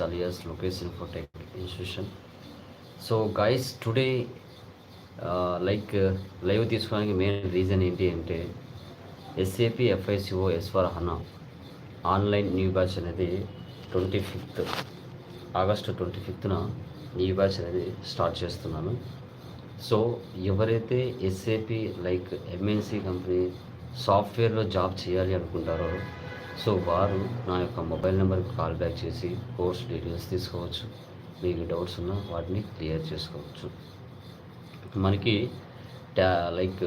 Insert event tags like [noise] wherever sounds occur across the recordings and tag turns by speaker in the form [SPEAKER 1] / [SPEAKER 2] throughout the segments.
[SPEAKER 1] alias Lokesh Infotech Institution. So guys today like live తీసుకోవడానికి main reason ఏంటి అంటే SAP FICO S four HANA online new batch అనేది twenty fifth August twenty ఫిఫ్త్న new batch అనేది start చేస్తున్నాను so ఎవరైతే SAP like MNC company సాఫ్ట్వేర్లో job చేయాలి అనుకుంటారో సో వారు నా యొక్క మొబైల్ నెంబర్కి కాల్ బ్యాక్ చేసి కోర్స్ డీటెయిల్స్ తీసుకోవచ్చు. మీకు డౌట్స్ ఉన్నా వాటిని క్లియర్ చేసుకోవచ్చు. మనకి టా like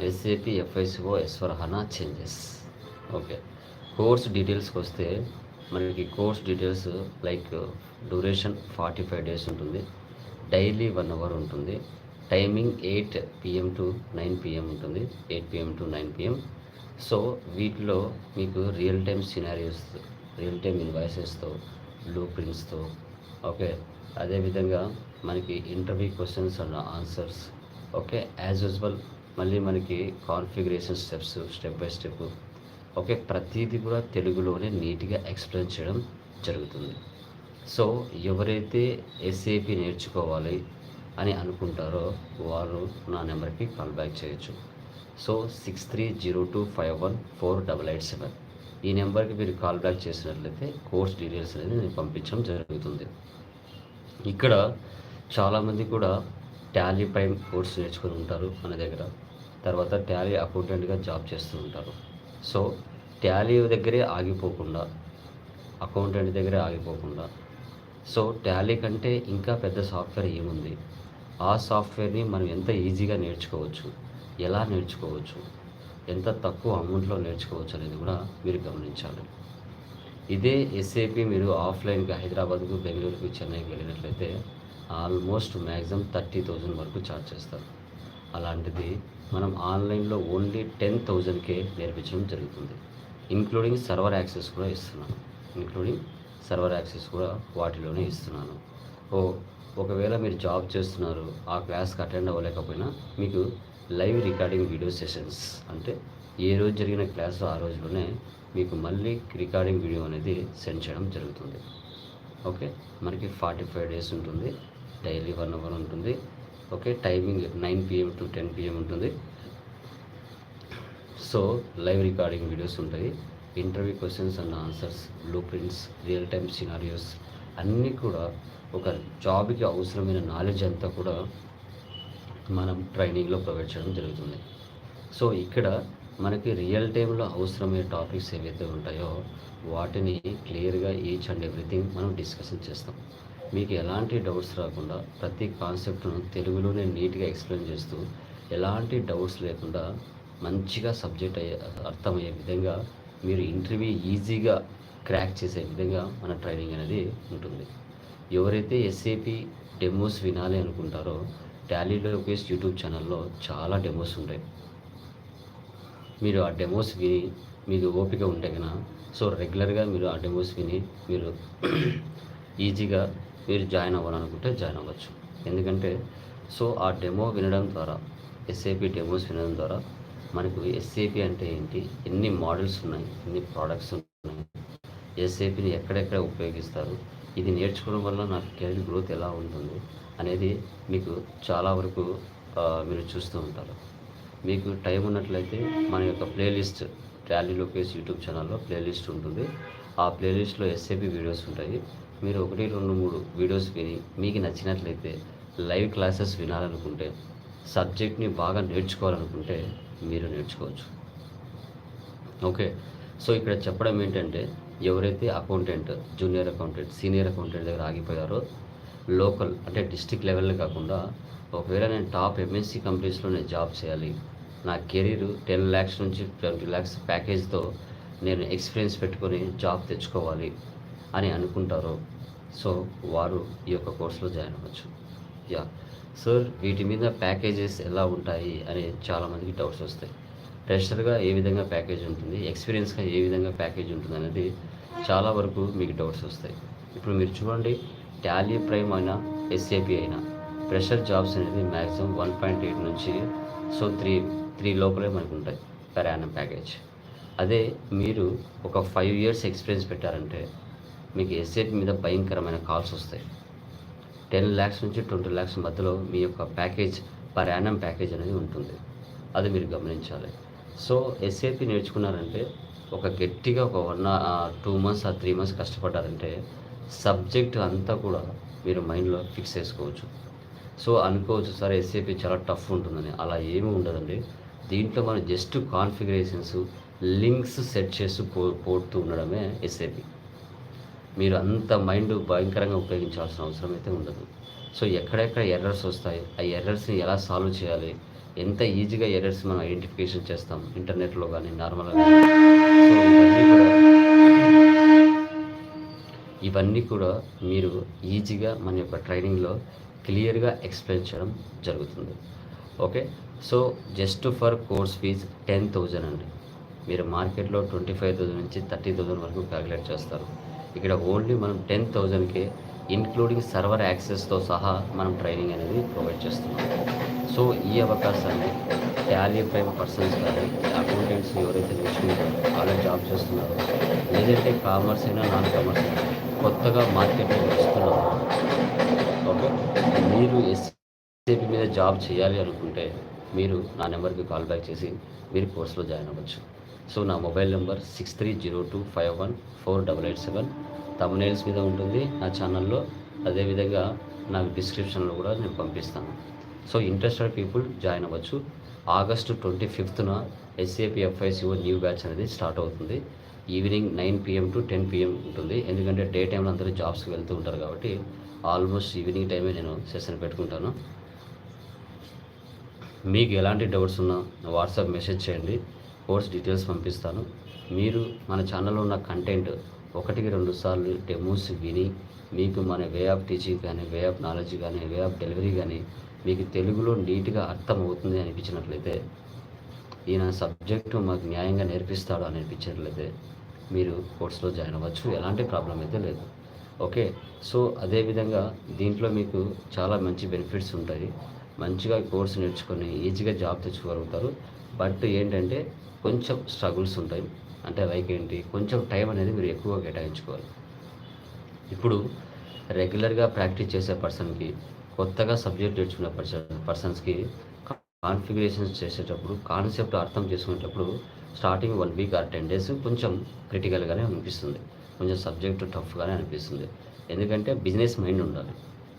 [SPEAKER 1] SAP FICO S four HANA changes. Okay. Course డీటెయిల్స్కి వస్తే మనకి course details like duration forty five days ఉంటుంది. డైలీ వన్ అవర్ ఉంటుంది. Timing eight PM to nine PM ఉంటుంది. Eight PM to nine PM. So వీటిలో మీకు real time scenarios real time ఇన్వాయిసెస్తో blue ప్రింట్స్తో okay? అదేవిధంగా మనకి interview questions and answers okay? As usual మళ్ళీ మనకి configuration steps step by step okay? ప్రతిదీ కూడా తెలుగులోనే నీట్గా ఎక్స్ప్లెయిన్ చేయడం జరుగుతుంది. సో ఎవరైతే ఎస్ఏపి నేర్చుకోవాలి అని అనుకుంటారో వారు నా నెంబర్కి కాల్ బ్యాక్ చేయొచ్చు. So six three zero two five one four double eight seven. ఈ నెంబర్కి మీరు కాల్ బ్యాక్ చేసినట్లయితే కోర్స్ డీటెయిల్స్ అనేది నేను పంపించడం జరుగుతుంది. ఇక్కడ చాలామంది కూడా టాలీ పై కోర్స్ నేర్చుకుని ఉంటారు మన దగ్గర. తర్వాత టాలీ అకౌంటెంట్గా జాబ్ చేస్తూ ఉంటారు. సో టాలీ దగ్గరే ఆగిపోకుండా అకౌంటెంట్ దగ్గరే ఆగిపోకుండా సో టాలీ కంటే ఇంకా పెద్ద సాఫ్ట్వేర్ ఏముంది? ఆ సాఫ్ట్వేర్ని మనం ఎంత ఈజీగా నేర్చుకోవచ్చు? ఎలా నేర్చుకోవచ్చు? ఎంత తక్కువ అమౌంట్లో నేర్చుకోవచ్చు అనేది కూడా మీరు గమనించాలి. ఇదే ఎస్ఏపి మీరు ఆఫ్లైన్గా హైదరాబాద్కు బెంగళూరుకు చెన్నైకి వెళ్ళినట్లయితే ఆల్మోస్ట్ మ్యాక్సిమం థర్టీ థౌజండ్ వరకు ఛార్జ్ చేస్తారు. అలాంటిది మనం ఆన్లైన్లో ఓన్లీ టెన్ థౌజండ్కే నేర్పించడం జరుగుతుంది. ఇంక్లూడింగ్ సర్వర్ యాక్సెస్ కూడా ఇస్తున్నాను. ఇంక్లూడింగ్ సర్వర్ యాక్సెస్ కూడా వాటిలోనే ఇస్తున్నాను. ఓ ఒకవేళ మీరు జాబ్ చేస్తున్నారు ఆ క్లాస్కి అటెండ్ అవ్వలేకపోయినా మీకు లైవ్ రికార్డింగ్ వీడియో సెషన్స్. అంటే ఏ రోజు జరిగిన క్లాస్ ఆ రోజులోనే మీకు మళ్ళీ రికార్డింగ్ వీడియో అనేది సెండ్ చేయడం జరుగుతుంది. ఓకే? మనకి ఫార్టీ ఫైవ్ డేస్ ఉంటుంది. డైలీ వన్ అవర్ ఉంటుంది. Okay? Timing nine PM to ten PM ఉంటుంది. సో లైవ్ రికార్డింగ్ వీడియోస్ ఉంటాయి. Interview questions and answers blueprints real time scenarios అన్నీ కూడా ఒక జాబ్కి అవసరమైన నాలెడ్జ్ అంతా కూడా మనం ట్రైనింగ్లో ప్రొవైడ్ చేయడం జరుగుతుంది. సో ఇక్కడ మనకి రియల్ టైంలో అవసరమైన టాపిక్స్ ఏవైతే ఉంటాయో వాటిని క్లియర్గా ఈచ్ అండ్ ఎవ్రీథింగ్ మనం డిస్కషన్ చేస్తాం. మీకు ఎలాంటి డౌట్స్ రాకుండా ప్రతి కాన్సెప్ట్ను తెలుగులోనే నీట్గా ఎక్స్ప్లెయిన్ చేస్తూ ఎలాంటి డౌట్స్ లేకుండా మంచిగా సబ్జెక్ట్ అయ్యే అర్థమయ్యే విధంగా మీరు ఇంటర్వ్యూ ఈజీగా క్రాక్ చేసే విధంగా మన ట్రైనింగ్ అనేది ఉంటుంది. ఎవరైతే ఎస్ఏపి డెమోస్ వినాలి అనుకుంటారో టాలీ లోకేష్ యూట్యూబ్ ఛానల్లో చాలా డెమోస్ ఉంటాయి. మీరు ఆ డెమోస్ విని మీకు ఓపిక ఉంటే కనుక సో రెగ్యులర్గా మీరు ఆ డెమోస్ విని మీరు [clears throat] ఈజీగా మీరు జాయిన్ అవ్వాలనుకుంటే జాయిన్ అవ్వచ్చు. ఎందుకంటే సో ఆ డెమో వినడం ద్వారా ఎస్ఏపి డెమోస్ వినడం ద్వారా మనకు ఎస్ఏపి అంటే ఏంటి? ఎన్ని మోడల్స్ ఉన్నాయి? ఎన్ని ప్రోడక్ట్స్ ఉన్నాయి? ఎస్ఏపిని ఎక్కడెక్కడ ఉపయోగిస్తారు? ఇది నేర్చుకోవడం వల్ల నాకు కెరీర్ గ్రోత్ ఎలా ఉంటుంది? అనేది మీకు చాలా వరకు మీరు చూస్తూ ఉంటారు. మీకు టైం ఉన్నట్లయితే మన యొక్క ప్లేలిస్ట్ ట్యాలీ లోకేష్ యూట్యూబ్ ఛానల్లో ప్లేలిస్ట్ ఉంటుంది. ఆ ప్లేలిస్ట్లో ఎస్ఏపి వీడియోస్ ఉంటాయి. మీరు ఒకటి రెండు మూడు వీడియోస్ విని మీకు నచ్చినట్లయితే లైవ్ క్లాసెస్ వినాలనుకుంటే సబ్జెక్ట్ని బాగా నేర్చుకోవాలనుకుంటే మీరు నేర్చుకోవచ్చు. ఓకే. సో ఇక్కడ చెప్పడం ఏంటంటే ఎవరైతే accountant junior accountant senior accountant దగ్గర ఆగిపోయారో లోకల్ అంటే డిస్టిక్ లెవెల్ కాకుండా ఒకవేళ నేను టాప్ ఎంఎస్సి కంపెనీస్లో నేను జాబ్ చేయాలి నా కెరీర్ టెన్ ల్యాక్స్ నుంచి ట్వంటీ ల్యాక్స్ ప్యాకేజ్తో నేను ఎక్స్పీరియన్స్ పెట్టుకొని జాబ్ తెచ్చుకోవాలి అని అనుకుంటారో సో వారు ఈ యొక్క కోర్సులో జాయిన్ అవ్వచ్చు. యా. సార్ వీటి మీద ప్యాకేజెస్ ఎలా ఉంటాయి అని చాలామందికి డౌట్స్ వస్తాయి. ఫ్రెషర్గా ఏ విధంగా ప్యాకేజ్ ఉంటుంది ఎక్స్పీరియన్స్గా ఏ విధంగా ప్యాకేజ్ ఉంటుంది అనేది చాలా వరకు మీకు డౌట్స్ వస్తాయి. ఇప్పుడు మీరు చూడండి టాలీ ప్రైమ్ అయినా ఎస్ఏపి అయినా ప్రెషర్ జాబ్స్ అనేది మ్యాక్సిమం వన్ పాయింట్ ఎయిట్ నుంచి సో త్రీ త్రీ లోపలే మనకు ఉంటాయి ప్రయాణం యానం ప్యాకేజ్ అదే మీరు ఒక ఫైవ్ ఇయర్స్ ఎక్స్పీరియన్స్ పెట్టారంటే మీకు ఎస్ఏపి మీద భయంకరమైన కాల్స్ వస్తాయి. టెన్ ల్యాక్స్ నుంచి ట్వంటీ ల్యాక్స్ మధ్యలో మీ యొక్క ప్యాకేజ్ పర్ యానం ప్యాకేజ్ అనేది ఉంటుంది. అది మీరు గమనించాలి. సో ఎస్ఏపి నేర్చుకున్నారంటే ఒక గట్టిగా ఒక వన్ టూ మంత్స్ ఆ త్రీ మంత్స్ కష్టపడ్డారంటే సబ్జెక్ట్ అంతా కూడా మీరు మైండ్లో ఫిక్స్ చేసుకోవచ్చు. సో అనుకోవచ్చు సార్ ఎస్ఏపి చాలా టఫ్ ఉంటుందని. అలా ఏమీ ఉండదండి. దీంట్లో మనం జస్ట్ కాన్ఫిగరేషన్స్ లింక్స్ సెట్ చేస్తూ పో పోతూ ఉండడమే ఎస్ఏపి మీరు అంత మైండ్ భయంకరంగా ఉపయోగించాల్సిన అవసరం అయితే ఉండదు. సో ఎక్కడెక్కడ ఎర్రర్స్ వస్తాయి ఆ ఎర్రర్స్ని ఎలా సాల్వ్ చేయాలి ఎంత ఈజీగా ఎర్రర్స్ మనం ఐడెంటిఫికేషన్ చేస్తాం ఇంటర్నెట్లో కానీ నార్మల్గా సో ఇవన్నీ కూడా ఇవన్నీ కూడా మీరు ఈజీగా మన యొక్క ట్రైనింగ్లో క్లియర్గా ఎక్స్ప్లెయిన్ చేయడం జరుగుతుంది. Okay? So just for course fee ten thousand అండి. మీరు మార్కెట్లో ట్వంటీ ఫైవ్ థౌజండ్ నుంచి థర్టీ థౌజండ్ వరకు క్యాలిక్యులేట్ చేస్తారు. ఇక్కడ ఓన్లీ మనం టెన్ థౌజండ్కే ఇన్క్లూడింగ్ సర్వర్ యాక్సెస్తో సహా మనం ట్రైనింగ్ అనేది ప్రొవైడ్ చేస్తున్నాం. సో ఈ అవకాశాన్ని టాలీ ప్రైమ్ పర్సన్స్ కానీ అకౌంటెంట్స్ ఎవరైతే నేర్చుకుంటారో ఆల్రెడీ జాబ్ చేస్తున్నారో లేదంటే కామర్స్ అయినా నాన్ కామర్స్ అయినా కొత్తగా మార్కెట్లో వస్తున్నారో ఓకే? మీరు ఎస్ఏపి మీద జాబ్ చేయాలి అనుకుంటే మీరు నా నెంబర్కి కాల్ బ్యాక్ చేసి మీరు కోర్సులో జాయిన్ అవ్వచ్చు. సో నా mobile number six three zero two five one four double eight seven thumbnails మీద ఉంటుంది. నా ఛానల్లో అదేవిధంగా నాకు డిస్క్రిప్షన్లో కూడా నేను పంపిస్తాను. సో ఇంట్రెస్టెడ్ పీపుల్ జాయిన్ అవ్వచ్చు. ఆగస్టు ట్వంటీ ఫిఫ్త్న ఎస్ఏపి ఎఫ్ఐసిఓ న్యూ బ్యాచ్ అనేది స్టార్ట్ అవుతుంది. Evening nine PM to ten PM ఉంటుంది. ఎందుకంటే డే టైంలో అందరూ జాబ్స్కి వెళ్తూ ఉంటారు కాబట్టి ఆల్మోస్ట్ ఈవినింగ్ టైమే నేను సెషన్ పెట్టుకుంటాను. మీకు ఎలాంటి డౌట్స్ ఉన్నా వాట్సాప్ మెసేజ్ చేయండి. కోర్స్ డీటెయిల్స్ పంపిస్తాను. మీరు మన ఛానల్లో ఉన్న కంటెంట్ ఒకటికి రెండు సార్లు డెమోస్ విని మీకు మన వే ఆఫ్ టీచింగ్ కానీ వే ఆఫ్ నాలెడ్జ్ కానీ వే ఆఫ్ డెలివరీ కానీ మీకు తెలుగులో నీట్గా అర్థం అవుతుంది అనిపించినట్లయితే ఈయన సబ్జెక్టు మాకు న్యాయంగా నేర్పిస్తాడు అని అనిపించినట్లయితే మీరు కోర్సులో జాయిన్ అవ్వచ్చు. ఎలాంటి ప్రాబ్లం అయితే లేదు. ఓకే? సో అదేవిధంగా దీంట్లో మీకు చాలా మంచి బెనిఫిట్స్ ఉంటాయి. మంచిగా కోర్స్ నేర్చుకొని ఈజీగా జాబ్ తెచ్చుకోగలుగుతారు. బట్ ఏంటంటే కొంచెం స్ట్రగుల్స్ ఉంటాయి. అంటే లైక్ ఏంటి? కొంచెం టైం అనేది మీరు ఎక్కువగా కేటాయించుకోవాలి. ఇప్పుడు రెగ్యులర్గా ప్రాక్టీస్ చేసే పర్సన్కి కొత్తగా సబ్జెక్ట్ నేర్చుకునే పర్సన్ పర్సన్స్కి కాన్ఫిగరేషన్స్ చేసేటప్పుడు కాన్సెప్ట్ అర్థం చేసుకునేటప్పుడు starting one week or ten days కొంచెం క్రిటికల్గానే అనిపిస్తుంది. కొంచెం సబ్జెక్ట్ టఫ్గానే అనిపిస్తుంది. ఎందుకంటే బిజినెస్ మైండ్ ఉండాలి.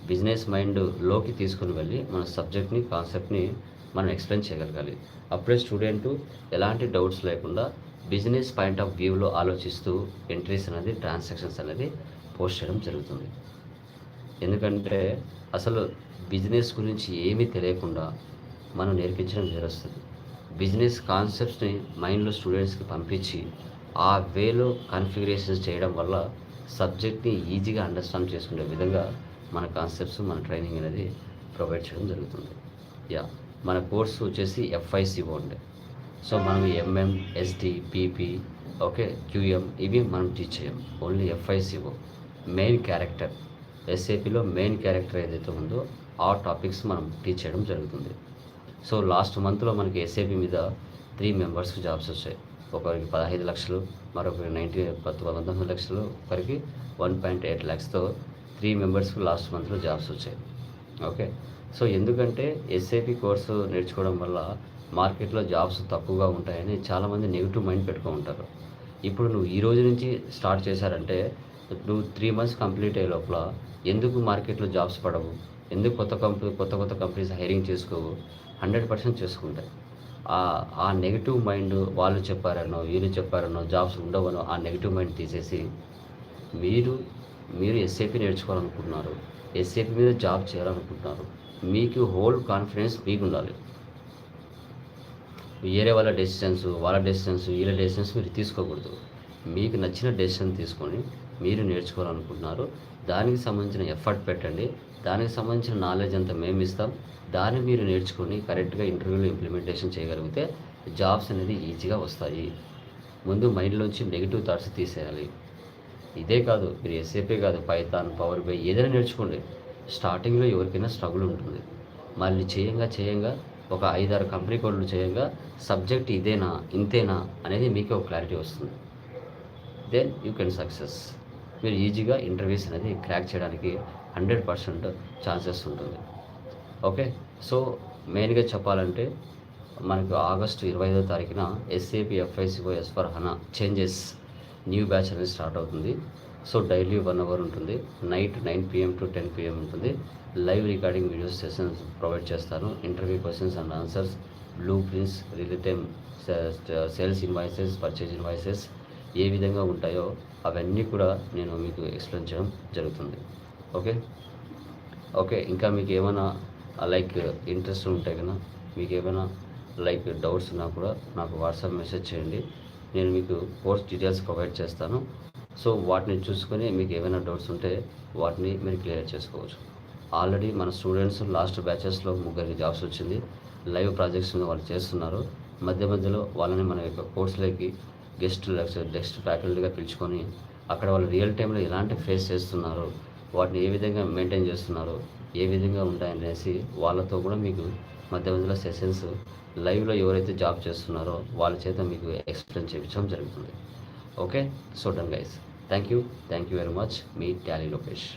[SPEAKER 1] బిజినెస్ మైండ్లోకి తీసుకుని వెళ్ళి మన సబ్జెక్ట్ని కాన్సెప్ట్ని మనం ఎక్స్ప్లెయిన్ చేయగలగాలి. అప్పుడే స్టూడెంట్ ఎలాంటి డౌట్స్ లేకుండా బిజినెస్ పాయింట్ ఆఫ్ వ్యూలో ఆలోచిస్తూ ఎంట్రీస్ అనేది ట్రాన్సాక్షన్స్ అనేది పోస్ట్ చేయడం జరుగుతుంది. ఎందుకంటే అసలు బిజినెస్ గురించి ఏమీ తెలియకుండా మనం నేర్పించడం జరుగుతుంది బిజినెస్ కాన్సెప్ట్స్ని మైండ్లో స్టూడెంట్స్కి పంపించి ఆ వేలో కాన్ఫిగరేషన్స్ చేయడం వల్ల సబ్జెక్ట్ని ఈజీగా అండర్స్టాండ్ చేసుకునే విధంగా మన కాన్సెప్ట్స్ మన ట్రైనింగ్ అనేది ప్రొవైడ్ చేయడం జరుగుతుంది. యా మన కోర్సు వచ్చేసి ఎఫ్ఐసిఓ ఉండే సో మనం MM SD PP okay QM ఇవి మనం టీచ్ చేయం. Only FICO. Main character. ఎస్ఏపిలో main character ఏదైతే ఉందో ఆ టాపిక్స్ మనం టీచ్ చేయడం జరుగుతుంది. సో లాస్ట్ మంత్లో మనకి ఎస్ఏపి మీద త్రీ మెంబర్స్కి జాబ్స్ వచ్చాయి. ఒకరికి పదహైదు లక్షలు మరొకరికి నైంటీ పంతొమ్మిది లక్షలు ఒకరికి వన్ పాయింట్ ఎయిట్ ల్యాక్స్తో త్రీ మెంబర్స్కి లాస్ట్ మంత్లో జాబ్స్ వచ్చాయి. ఓకే సో ఎందుకంటే ఎస్ఏపి కోర్సు నేర్చుకోవడం వల్ల మార్కెట్లో జాబ్స్ తక్కువగా ఉంటాయని చాలామంది నెగిటివ్ మైండ్ పెట్టుకో ఉంటారు. ఇప్పుడు నువ్వు ఈ రోజు నుంచి స్టార్ట్ చేశారంటే నువ్వు త్రీ మంత్స్ కంప్లీట్ అయ్యే లోపల ఎందుకు మార్కెట్లో జాబ్స్ పడవు? ఎందుకు కొత్త కంపెనీ కొత్త కొత్త కంపెనీస్ హైరింగ్ చేసుకోవు? హండ్రెడ్ పర్సెంట్ చేసుకుంటాయి. ఆ- ఆ నెగిటివ్ మైండ్ వాళ్ళు చెప్పారనో వీళ్ళు చెప్పారనో జాబ్స్ ఉండవనో ఆ నెగిటివ్ మైండ్ తీసేసి మీరు మీరు ఎస్ఏపి నేర్చుకోవాలనుకుంటున్నారు ఎస్ఏపి మీద జాబ్ చేయాలనుకుంటున్నారు మీకు హోల్ కాన్ఫిడెన్స్ మీకు ఉండాలి వేరే వాళ్ళ డెసిషన్స్ వాళ్ళ డెసిషన్స్ వీళ్ళ డెసిషన్స్ మీరు తీసుకోకూడదు. మీకు నచ్చిన డెసిషన్ తీసుకొని మీరు నేర్చుకోవాలనుకుంటున్నారు. దానికి సంబంధించిన ఎఫర్ట్ పెట్టండి. దానికి సంబంధించిన నాలెడ్జ్ అంతా మేము ఇస్తాం. దాన్ని మీరు నేర్చుకొని కరెక్ట్గా ఇంటర్వ్యూలో ఇంప్లిమెంటేషన్ చేయగలిగితే జాబ్స్ అనేది ఈజీగా వస్తాయి. ముందు మైండ్లోంచి నెగిటివ్ థాట్స్ తీసేయాలి. ఇదే కాదు మీరు ఎస్ఏపీ కాదు పైథాన్ పవర్ బై ఏదైనా నేర్చుకోండి. స్టార్టింగ్లో ఎవరికైనా స్ట్రగుల్ ఉంటుంది. మళ్ళీ చేయంగా చేయంగా ఒక ఐదారు కంపెనీ కోడ్లు చేయంగా సబ్జెక్ట్ ఇదేనా ఇంతేనా అనేది మీకే ఒక క్లారిటీ వస్తుంది. దెన్ యూ కెన్ సక్సెస్ మీరు ఈజీగా ఇంటర్వ్యూస్ అనేది క్రాక్ చేయడానికి హండ్రెడ్ పర్సెంట్ ఛాన్సెస్ ఉంటుంది. ఓకే? సో మెయిన్గా చెప్పాలంటే మనకు ఆగస్టు ఇరవై ఐదో తారీఖున SAP FICO S four HANA changes new batch అనేది స్టార్ట్ అవుతుంది. సో డైలీ వన్ అవర్ ఉంటుంది. Night nine PM to ten PM ఉంటుంది. Live recording video sessions provide చేస్తాను. Interview questions and answers blueprints related sales invoices purchase invoices ఏ విధంగా ఉంటాయో అవన్నీ కూడా నేను మీకు ఎక్స్ప్లెయిన్ చేయడం జరుగుతుంది. ఓకే? ఓకే ఇంకా మీకు ఏమైనా లైక్ ఇంట్రెస్ట్ ఉంటే కదా మీకు ఏమైనా లైక్ డౌట్స్ ఉన్నా కూడా నాకు వాట్సాప్ మెసేజ్ చేయండి. నేను మీకు కోర్స్ డీటెయిల్స్ ప్రొవైడ్ చేస్తాను. సో వాటిని చూసుకొని మీకు ఏమైనా డౌట్స్ ఉంటే వాటిని మీరు క్లియర్ చేసుకోవచ్చు. ఆల్రెడీ మన స్టూడెంట్స్ లాస్ట్ బ్యాచెస్లో ముగ్గురికి జాబ్స్ వచ్చింది. లైవ్ ప్రాజెక్ట్స్ వాళ్ళు చేస్తున్నారు. మధ్య మధ్యలో వాళ్ళని మన యొక్క కోర్సులకి గెస్ట్ లెక్చర్ గెస్ట్ ఫ్యాకల్టీగా పిలుచుకొని అక్కడ వాళ్ళు రియల్ టైంలో ఎలాంటి ఫేస్ చేస్తున్నారు వాటిని ఏ విధంగా మెయింటైన్ చేస్తున్నారు ఏ విధంగా ఉంటాయనేసి వాళ్ళతో కూడా మీకు మధ్య మధ్యలో సెషన్స్ లైవ్లో ఎవరైతే జాబ్ చేస్తున్నారో వాళ్ళ చేత మీకు ఎక్స్ప్లెయిన్ చేయించడం జరుగుతుంది. Okay so done guys thank you thank you very much me Tally Lokesh